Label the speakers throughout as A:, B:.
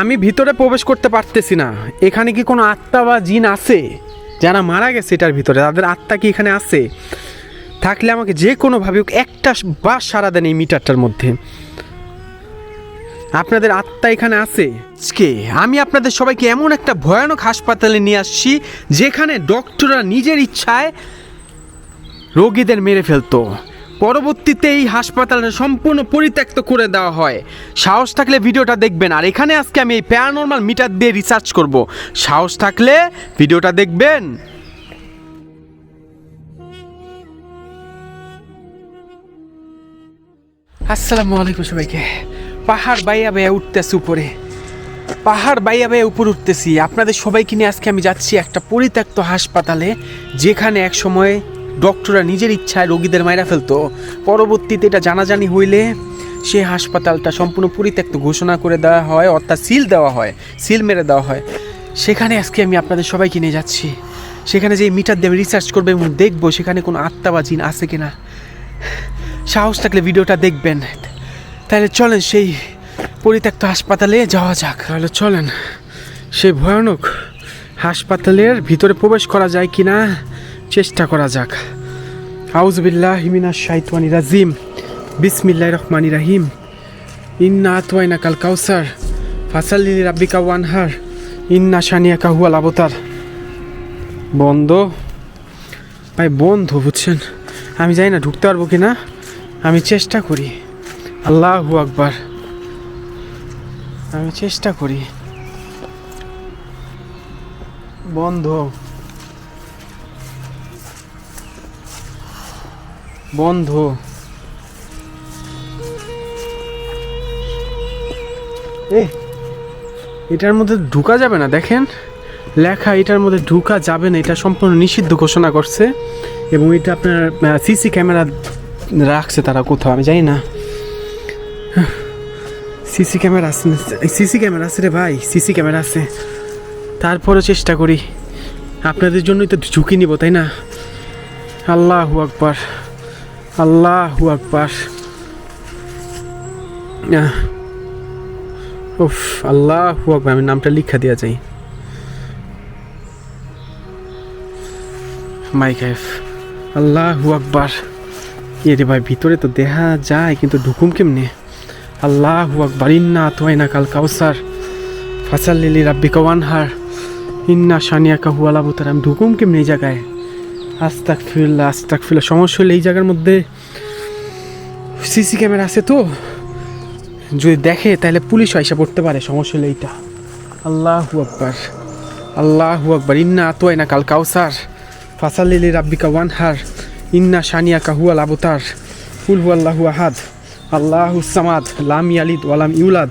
A: আমি ভিতরে প্রবেশ করতে পারতেছি না। এখানে কি কোনো আত্মা বা জিন আছে? যারা মারা গেছে এটার ভিতরে, তাদের আত্মা কি এখানে আছে? থাকলে আমাকে যে কোনোভাবে একটা বাস সারা দেন এই মিটারটার মধ্যে। আপনাদের আত্মা এখানে আছে? আজকে আমি আপনাদের সবাইকে এমন একটা ভয়ানক হাসপাতালে নিয়ে আসছি, যেখানে ডক্টররা নিজের ইচ্ছায় রোগীদের মেরে ফেলতো। পরবর্তীতে এই হাসপাতালটা সম্পূর্ণ পরিত্যক্ত করে দেওয়া হয়। সাহস থাকলে ভিডিওটা দেখবেন। আর এখানে আজকে আমি এই প্যারানর্মাল মিটার দিয়ে রিসার্চ করব। সাহস থাকলে ভিডিওটা দেখবেন। আসসালামু আলাইকুম সবাইকে। পাহাড় বাইয়া বাইয়া উঠতেছে উপরে। পাহাড় বাইয়া বাইয়া উপরে উঠতেছি। আপনাদের সবাইকে নিয়ে আজকে আমি যাচ্ছি একটা পরিত্যক্ত হাসপাতালে, যেখানে এক সময় ডক্টররা নিজের ইচ্ছায় রোগীদের মাইরা ফেলতো। পরবর্তীতে এটা জানাজানি হইলে সে হাসপাতালটা সম্পূর্ণ পরিত্যক্ত ঘোষণা করে দেওয়া হয়, অর্থাৎ সিল দেওয়া হয়, সিল মেরে দেওয়া হয়। সেখানে আজকে আমি আপনাদের সবাইকে নিয়ে যাচ্ছি। সেখানে যে মিটার দিয়ে আমি রিসার্চ করব এবং দেখব সেখানে কোনো আত্মা বা জিন আছে কিনা। সাহস থাকলে ভিডিওটা দেখবেন। তাহলে চলেন সেই পরিত্যক্ত হাসপাতালে যাওয়া যাক। তাহলে চলেন। সেই ভয়ানক হাসপাতালের ভিতরে প্রবেশ করা যায় কি না চেষ্টা করা যাক। আউজবিল্লাহ হিমিনা শাইতানি রাজিম। বিসমিল্লাহ রহমানি রাহিম। ইন্না আতওয়াইনা কাল কাউসার। ফাসাল্লি রাব্বিকা ওয়ানহার। ইন্না সানিয়া কাহুয়াল আবতার। বন্ধ? ভাই, বন্ধ বুঝছেন? আমি জানি না, ঢুকতে পারব কি না আমি চেষ্টা করি। আল্লাহু আকবার। আমি চেষ্টা করি। বন্ধ। বন্ধ। এ, এটার মধ্যে ঢুকা যাবে না, দেখেন। লেখা, এটার মধ্যে ঢুকা যাবে না, এটা সম্পূর্ণ নিষিদ্ধ ঘোষণা করছে। এবং এটা আপনার সিসি ক্যামেরা রাখছে তারা কোথাও, আমি জানি না। সিসি ক্যামেরা আছে সিসি ক্যামেরা আছে রে ভাই সিসি ক্যামেরা আছে। তারপরও চেষ্টা করি। আপনাদের জন্যই তো ঝুঁকি নিব, তাই না? আল্লাহু আকবার। আল্লাহু আকবার। উফ, আল্লাহু আকবার, আমি নামটা লিখা দেওয়া চাই মাইকাইফ আল্লাহু আকবার। এ রে ভাই, ভিতরে তো দেখা যায়, কিন্তু ঢুকুম কেমনে? আল্লাহু আকবার, ইন্না তোয়াইনা কাল কাউসার ফাসাল লিলি রাব্বি কওয়ানহার ইন্না সানিয়া কাহু আলাবুতার আমি ঢুকুম কেমনে এই জায়গায়? আস্তাক ফিরলা আস্তাক ফিরলা সমস্যা হলে এই জায়গার মধ্যে সিসি ক্যামেরা আছে তো? যদি দেখে, তাহলে পুলিশ আইসা পড়তে পারে, সমস্যা হলে এইটা। আল্লাহু আকবার আল্লাহু আকবার। ইন্না আতোয়াইনা কাল কাউসার ফাসালিলি রাব্বিকা ওয়ানহার, ইন্না শানিয়া কাহুয়াল আবতার ফুল হু আল্লাহু আহাদ, আল্লাহু সামাদ, লাম ইয়ালিদ ওয়ালাম ইউলাদ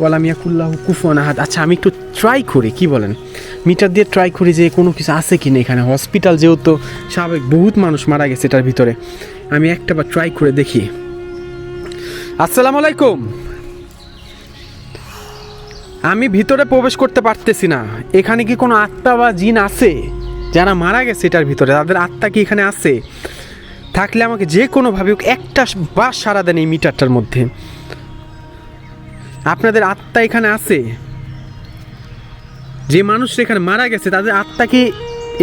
A: ওয়ালাম ইয়াকুল্লাহু কুফুয়ান আহাদ। আচ্ছা আমি একটু ট্রাই করি, কি বলেন? মিটার দিয়ে ট্রাই করি যে কোনো কিছু আছে কি না এখানে। হসপিটাল যেহেতু স্বাভাবিক বহুত মানুষ মারা গেছে এটার ভিতরে। আমি একটা বার ট্রাই করে দেখি। আসসালামু আলাইকুম। আমি ভিতরে প্রবেশ করতে পারতেছি না। এখানে কি কোনো আত্মা বা জিন আছে? যারা মারা গেছে এটার ভিতরে, তাদের আত্মা কি এখানে আছে? থাকলে আমাকে যে কোনোভাবে একটা বাস সারা দেন এই মিটারটার মধ্যে। আপনাদের আত্মা এখানে আছে? যে মানুষ এখানে মারা গেছে, তাদের আত্মা কি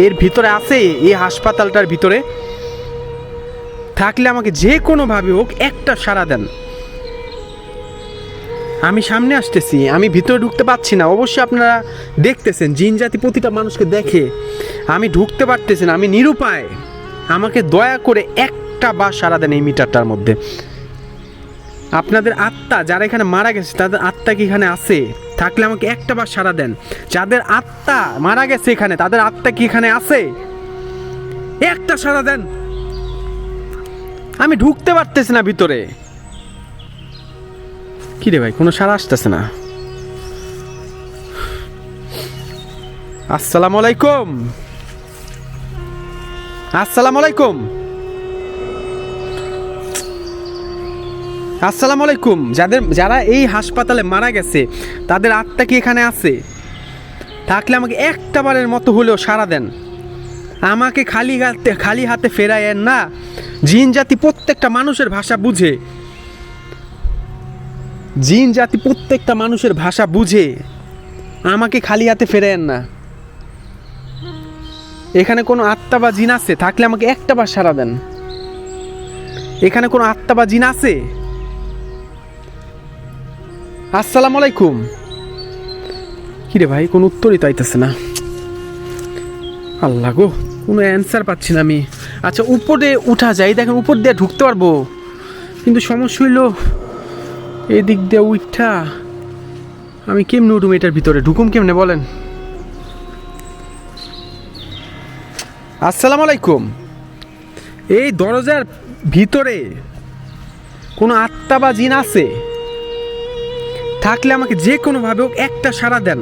A: এর ভিতরে আছে? এই হাসপাতালটার ভিতরে? থাকলে আমাকে যে কোনোভাবে হোক একটা সারা দেন। আমি সামনে আসতেছি, আমি ভিতরে ঢুকতে পারছি না। অবশ্যই আপনারা দেখতেছেন, জিন জাতি প্রতিটা মানুষকে দেখে। আমি ঢুকতে পারতেছি না, আমি নিরুপায়। আমাকে দয়া করে একটা বা সারা দেন এই মিটারটার মধ্যে। আপনাদের আত্মা যারা এখানে মারা গেছে, তাদের আত্মা কি এখানে আছে? থাকলে আমাকে একটা বার সারা দেন। যাদের আত্মা মারা গেছে এখানে, তাদের আত্মা কি এখানে আছে? একটা সারা দেন। আমি ঢুকতে পারতেছি না ভিতরে। কি রে ভাই, কোনো সারা আসতেছে না। আসসালামু আলাইকুম। আসসালামু আলাইকুম। আসসালামু আলাইকুম। যাদের যারা এই হাসপাতালে মারা গেছে, তাদের আত্মা কি এখানে আছে? থাকলে আমাকে একটা বারের মতো হলেও সারা দেন। আমাকে খালি হাতে খালি হাতে ফেরায়েন না। জিন জাতি প্রত্যেকটা মানুষের ভাষা বুঝে। জিন জাতি প্রত্যেকটা মানুষের ভাষা বুঝে। আমাকে খালি হাতে ফেরেন না। এখানে কোনো আত্মা বা জিন আছে? থাকলে আমাকে একটা বার সারা দেন। এখানে কোনো আত্মা বা জিন আছে? আসসালামু আলাইকুম। কিরে ভাই, কোনো উত্তরই তো আইতেছে না। আল্লাহ গো, কোনো অ্যান্সার পাচ্ছি না আমি। আচ্ছা উপরে উঠা যায়, দেখেন উপর দিয়ে ঢুকতে পারব। কিন্তু সমস্যা হইল, এদিক দিয়ে উঠা, আমি কেমনে উঠুম এটার ভিতরে? ঢুকুম কেমনে, বলেন। আসসালামু আলাইকুম। এই দরজার ভিতরে কোনো আত্মা বা জিন আছে? থাকলে আমাকে যে কোনোভাবে হোক একটা সাড়া দেন।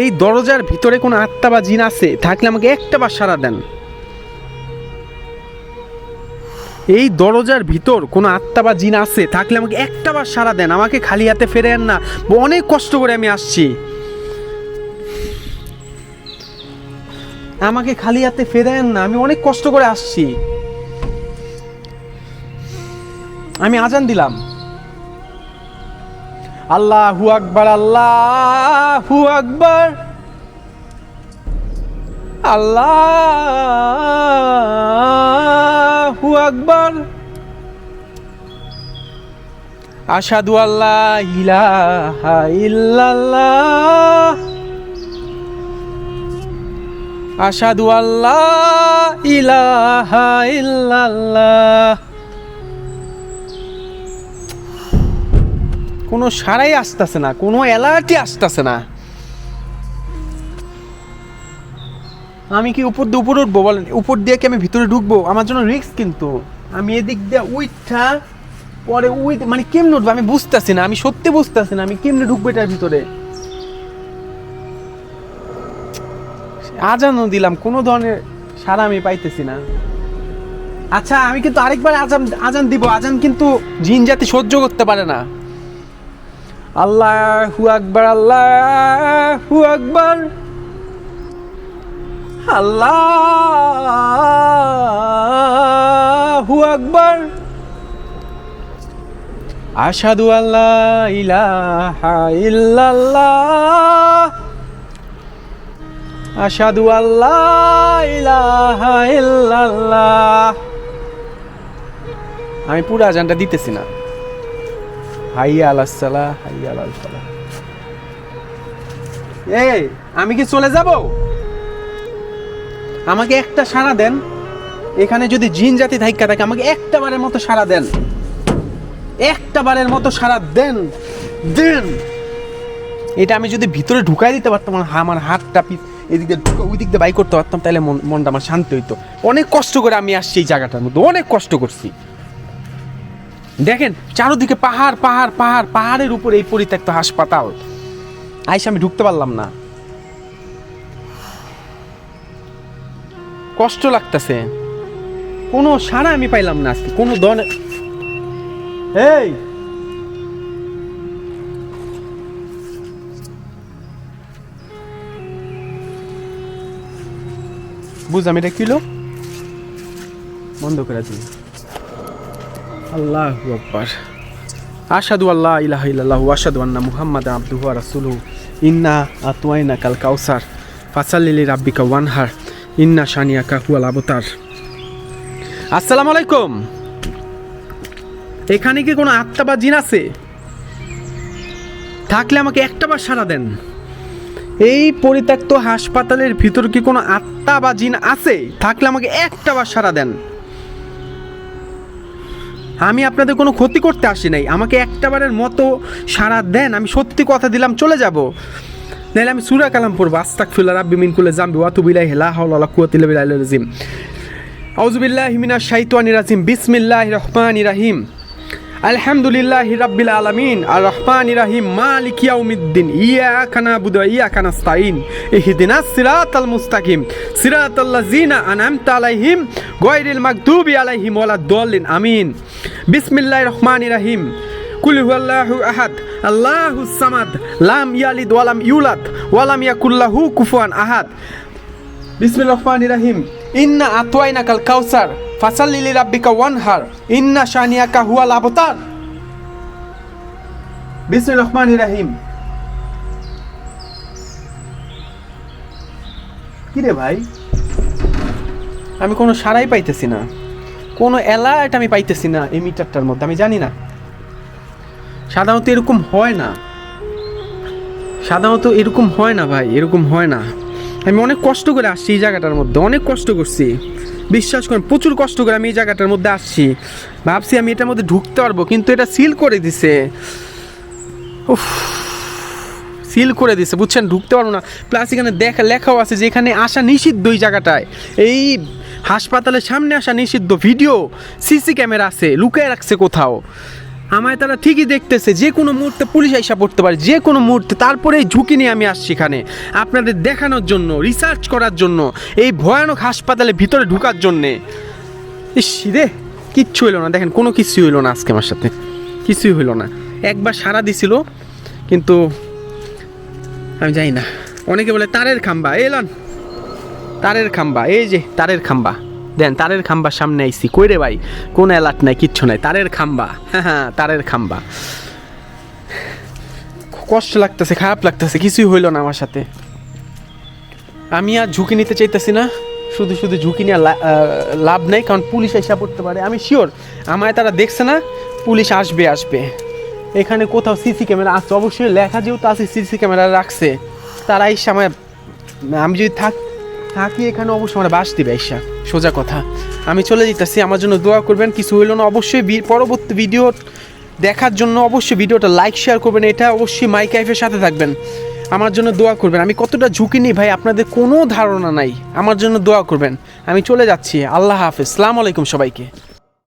A: এই দরজার ভিতরে কোনো আত্মা বা জিন আছে, থাকলে আমাকে একটা বার সাড়া দেন। এই দরজার ভিতর কোনো আত্মা বা জিন আছে, থাকলে আমাকে একটা বার সাড়া দেন। আমাকে খালি হাতে ফেরেন না। অনেক কষ্ট করে আমি আসছি। আমাকে খালি হাতে ফেরেন না। আমি অনেক কষ্ট করে আসছি। আমি আজান দিলাম। আল্লাহু আকবার আল্লাহু আকবার। আল্লাহু আকবার। আশহাদু আল্লাহ ইলাহা ইল্লাল্লাহ। আশহাদু আল্লাহ ইলাহা ইল্লাল্লাহ। কোনো সারাই আসতেছে না, কোনো অ্যালার্টই আসতেছে না। আমি কি উপর দিয়ে উপরে উঠবো বলেন? উপর দিয়ে কি আমি ভিতরে ঢুকবো? আমার জন্য রিস্ক কিন্তু। আমি এদিক দিয়ে উইঠা, পরে উই মানে কেমনে উঠবো? আমি বুঝতেছি না, আমি সত্যি বুঝতেছি না, আমি কেমনে ঢুকবো এটার ভিতরে? আজানও দিলাম, কোনো ধরনের সারা আমি পাইতেছি না। আচ্ছা আমি কিন্তু আরেকবার আজান আজান দিব। আজান কিন্তু জিন জাতি সহ্য করতে পারে না। আল্লাহু আকবার আল্লাহু আকবার। আল্লাহু আকবার। আশহাদু আল্লাহ ইলাহা ইল্লাল্লাহ। আশহাদু আল্লাহ ইলাহা ইল্লাল্লাহ। আমি পুরো আজানটা দিতেছি না। হাইয়া আলাসালা হাইয়া আলাসালা এই, আমি কি চলে যাব? আমাকে একটা সাড়া দেন। এখানে যদি জিন জাতি থাইকা থাকে, আমাকে একটা বারের মতো সাড়া দেন। একটা বারের মতো সাড়া দেন দেন। এটা আমি যদি ভিতরে ঢুকাই দিতে পারতাম, আমার হাতটা এদিক দিয়ে ঢুকে ওই দিক দিয়ে বাই করতে পারতাম তাহলে মন, মনটা আমার শান্তি হইতো। অনেক কষ্ট করে আমি আসছি এই জায়গাটার মধ্যে, অনেক কষ্ট করছি। দেখেন, চারোদিকে পাহাড় পাহাড় পাহাড়, পাহাড়ের উপর এই পরিত্যক্ত হাসপাতাল। আইসা আমি ঢুকতে পারলাম না। কষ্ট লাগতেছে। কোনো সাড়া আমি পাইলাম না আজকে, কোনো দন এই! বুঝলাম এটা কিলো বন্ধ করে দিই। আল্লাহ আকবার। আশহাদু আল্লাহ ইলাহা ইল্লাল্লাহু ওয়া আশহাদু আন্না মুহাম্মাদ আবদুহু ওয়া ইন্না আতওয়াইনা কাল কাউসার ফাসাল্লি রাব্বিকা ওয়ানহার। ইন্না শানিয়াকা হুয়াল আবতার। আসসালামু আলাইকুম। এখানে কি কোনো আত্মা বা জিন আছে? থাকলে আমাকে একটা বার সারা দেন। এই পরিত্যক্ত হাসপাতালের ভিতর কি কোনো আত্মা বা জিন আছে? থাকলে আমাকে একটা বার সারা দেন। আমি আপনাদের কোনো ক্ষতি করতে আসি নাই। আমাকে একটাবারের মতো সারা দেন, আমি সত্যি কথা দিলাম, চলে যাব। নাহলে আমি সুরা কালাম পড়ব আস্তাক ফিল্লা রাব্বি মিন কুল্লে জাম্বি ওয়াতু বিলাই হেলা হাওলা কুয়াতিল্লা বিলাই রাজিম আউজুবিল্লাহ হিমিনা শাইতানি রাজিম বিসমিল্লাহ রহমান রাহিম। আলহামদুলিল্লাহ রাব্বিল আলামিন আর রহমান রাহিম, মালিক ইয়াউমিদ্দিন। ইয়াকা নাবুদু ওয়া ইয়াকা নাস্তাইন ইহদিনাস সিরাতাল মুস্তাকিম। সিরাতাল্লাযিনা আনআমতা আলাইহিম, গায়রিল মাগদুবি আলাইহিম ওয়ালাদ-দাল্লিন আমিন। বিসমিল্লাহির রহমানির রহিম। কুল হুয়াল্লাহু আহাদ। আল্লাহুস সামাদ। লাম ইয়ালিদ ওয়া লাম ইউলাদ। ওয়া লাম ইয়াকুল লাহু কুফুয়ান আহাদ। বিসমিল্লাহির রহমানির রহিম। ইন্না আতওয়াইনা কাল কাউসার ফাসাল লিলি রাব্বিকা ওয়ান হার ইন্না শানিয়াকা হুয়া আবতার বিসমিল রহমান রাহিম কিরে ভাই? আমি কোনো সারাই পাইতেছি না। কোনো অ্যালার্ট আমি পাইতেছি না এই মিটারটার মধ্যে, আমি জানি না। সাধারণত এরকম হয় না। সাধারণত এরকম হয় না ভাই, এরকম হয় না। আমি অনেক কষ্ট করে আসছি এই জায়গাটার মধ্যে, অনেক কষ্ট করছি। বিশ্বাস করেন, প্রচুর কষ্ট করে আমি এই জায়গাটার মধ্যে আসছি। ভাবছি আমি এটার মধ্যে ঢুকতে পারব, কিন্তু এটা সিল করে দিছে। উফ সিল করে দিছে, বুঝছেন? ঢুকতে পারব না। প্লাস এখানে দেখা লেখাও আছে যে এখানে আসা নিষিদ্ধ এই জায়গাটায়। এই হাসপাতালের সামনে আসা নিষিদ্ধ ভিডিও সিসি ক্যামেরা আছে, লুকিয়ে রাখছে কোথাও। আমায় তারা ঠিকই দেখতেছে, যে কোনো মুহূর্তে পুলিশ আইসা পড়তে পারে, যে কোনো মুহূর্তে। তারপরে এই ঝুঁকি নিয়ে আমি আসছি এখানে। আপনাদের দেখানোর জন্য রিসার্চ করার জন্য, এই ভয়ানক হাসপাতালে ভিতরে ঢুকার জন্যে। ইস, রে, কিচ্ছু হইল না। দেখেন, কোনো কিছুই হইল না আজকে আমার সাথে। কিছুই হইল না। একবার সারা দিছিল, কিন্তু আমি জানি না। অনেকে বলে, তারের খাম্বা। এলান তারের খাম্বা। এই যে, তারের খাম্বা। দেন তারের খাম্বার সামনে আইসি কই রে ভাই? কোন অ্যালার্ট নাই, কিচ্ছু নাই। তারের খাম্বা। হ্যাঁ হ্যাঁ তারের খাম্বা। কষ্ট লাগতেছে, খারাপ লাগতেছে, কিছুই হইল না আমার সাথে। আমি আর ঝুঁকি নিতে চাইতেছি না। শুধু শুধু ঝুঁকি নিয়ে লাভ নেই, কারণ পুলিশ এসে পড়তে পারে। আমি শিওর আমায় তারা দেখছে না, পুলিশ আসবে আসবে। এখানে কোথাও সিসি ক্যামেরা আছে। অবশ্যই লেখা যেহেতু আছে সিসি ক্যামেরা রাখছে। তারা এসে আমার আমি যদি থাক থাকি এখানে অবশ্যই আমরা বাস দিবে এসা সোজা কথা। আমি চলে যেতেছি আমার জন্য দোয়া করবেন, কিছু হইল না। অবশ্যই পরবর্তী ভিডিও দেখার জন্য অবশ্যই ভিডিওটা লাইক শেয়ার করবেন। এটা অবশ্যই মাইক আইফের সাথে থাকবেন। আমার জন্য দোয়া করবেন। আমি কতটা ঝুঁকি নিই ভাই, আপনাদের কোনো ধারণা নাই। আমার জন্য দোয়া করবেন। আমি চলে যাচ্ছি। আল্লাহ হাফেজ। সালাম আলাইকুম সবাইকে।